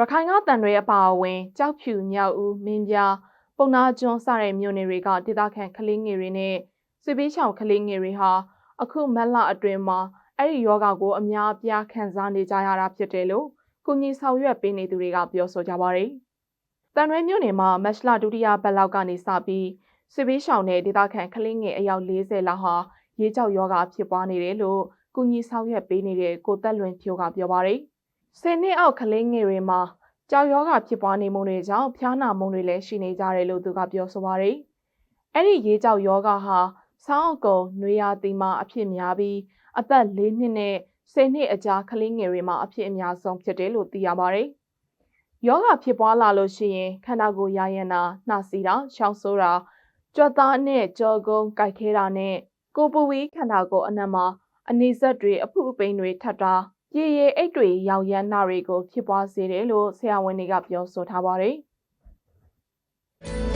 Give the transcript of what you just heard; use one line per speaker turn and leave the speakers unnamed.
ရခိုင်ကတန်တွေအပါအဝင်ကြောက်ဖြူမြောက်ဦးမင်းပြားပုံနာကျွန်းစတဲ့မြို့နယ်တွေကဒေသခံကလေးငယ်တွေနဲ့စစ်ပေးချောင်ကလေးငယ်တွေဟာအခုမက်လအတွင်းမှာအဲ့ဒီယောဂကိုအများအပြားခံစားနေကြရတာဖြစ်တယ်လို့ကုညီဆောင်ရွက်ပေးနေသူတွေကပြောဆိုကြပါတယ်။တန်ရွဲမြို့နယ်မှာမက်လဒုတိယပတ်လောက်ကနေစပြီးစစ်ပေးချောင်တဲ့ဒေသခံကလေးငယ်အယောက်40လောက်ဟာရေကြောက်ယောဂဖြစ်ပွားနေတယ်လို့ကုညီဆောင်ရွက်ပေးနေတဲ့ကိုသက်လွင်ဖြိုးကပြောပါတယ်။ ဆယ်နှစ်အောက်ကလေးငယ်တွေမှာကြောက်ယောဂဖြစ်ပွားနေမှုတွေကြောင့်ဖျားနာမှုတွေလည်းရှိနေကြတယ်လို့သူကပြောဆိုပါတယ်။အဲ့ဒီရေကြောက်ယောဂဟာဆောင်းအကုံနွေရာသီမှာအဖြစ်များပြီးအသက်၄နှစ်နဲ့10နှစ်အကြားကလေးငယ်တွေမှာအဖြစ်အများဆုံးဖြစ်တယ်လို့သိရပါတယ်။ယောဂဖြစ်ပွားလာလို့ရှိရင်ခန္ဓာကိုယ်ရရင်တာနှာစီတာချောင်းဆိုးတာကြွက်သားနဲ့ကြောကုန်းကြိုက်ခဲတာနဲ့ကိုပူဝီခန္ဓာကိုယ်အနက်မှာအနေဆက်တွေအဖုအပိန်တွေထပ်တာ ရေရည်အိတ်တွေရောင်ရမ်းတာတွေကိုဖြစ်ပွားစေတယ်လို့ဆရာဝန်တွေကပြောဆိုထားပါတယ်။